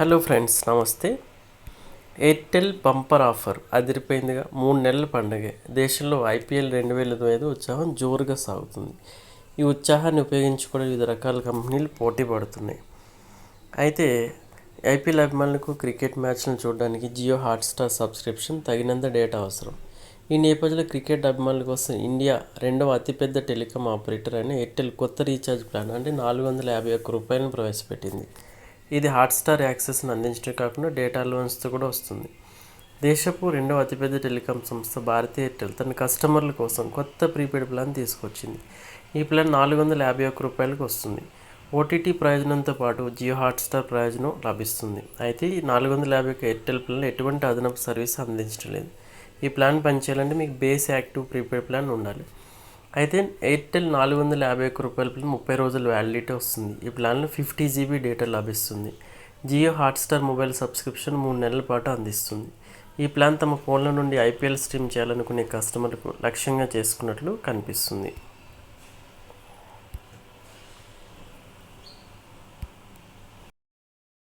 Hello friends నమస్తే. Airtel bumper offer అదిరిపోయిందిగా. మూడు నెలల పండగే. దేశంలో ఐపీఎల్ రెండు వేల ఇరవై ఐదు ఉత్సాహం జోరుగా సాగుతుంది. ఈ ఉత్సాహాన్ని ఉపయోగించుకునే వివిధ రకాల కంపెనీలు పోటీ పడుతున్నాయి. అయితే ఐపీఎల్ అభిమానులకు క్రికెట్ మ్యాచ్లను చూడడానికి జియో హాట్స్టార్ సబ్స్క్రిప్షన్ తగినంత డేటా అవసరం. ఈ నేపథ్యంలో క్రికెట్ అభిమానుల కోసం ఇండియా రెండవ అతిపెద్ద టెలికాం ఆపరేటర్ అయిన ఎయిర్టెల్ కొత్త రీఛార్జ్ ప్లాన్ అంటే నాలుగు వందల యాభై ఒక్క రూపాయలను ప్రవేశపెట్టింది. ఇది హాట్స్టార్ యాక్సెస్ను అందించడం కాకుండా డేటా లోన్స్తో కూడా వస్తుంది. దేశపు రెండవ అతిపెద్ద టెలికాం సంస్థ భారతీయ ఎయిర్టెల్ తన కస్టమర్ల కోసం కొత్త ప్రీపెయిడ్ ప్లాన్ తీసుకొచ్చింది. ఈ ప్లాన్ నాలుగు వందల యాభై ఒక్క రూపాయలకు వస్తుంది. ఓటీటీ ప్రయోజనంతో పాటు జియో హాట్స్టార్ ప్రయోజనం లభిస్తుంది. అయితే ఈ నాలుగు వందల యాభై ఒక్క ఎయిర్టెల్ ప్లాన్ ఎటువంటి అదనపు సర్వీస్ అందించడం లేదు. ఈ ప్లాన్ పనిచేయాలంటే మీకు బేస్ యాక్టివ్ ప్రీపెయిడ్ ప్లాన్ ఉండాలి. అయితే ఎయిర్టెల్ నాలుగు వందల యాభై ఒక్క రూపాయల ప్లాన్ ముప్పై రోజుల వ్యాలిడిటీ వస్తుంది. ఈ ప్లాన్లో ఫిఫ్టీ జీబీ డేటా లభిస్తుంది. జియో హాట్స్టార్ మొబైల్ సబ్స్క్రిప్షన్ మూడు నెలల పాటు అందిస్తుంది. ఈ ప్లాన్ తమ ఫోన్ల నుండి ఐపీఎల్ స్ట్రీమ్ చేయాలనుకునే కస్టమర్లకు లక్ష్యంగా చేసుకున్నట్లు కనిపిస్తుంది.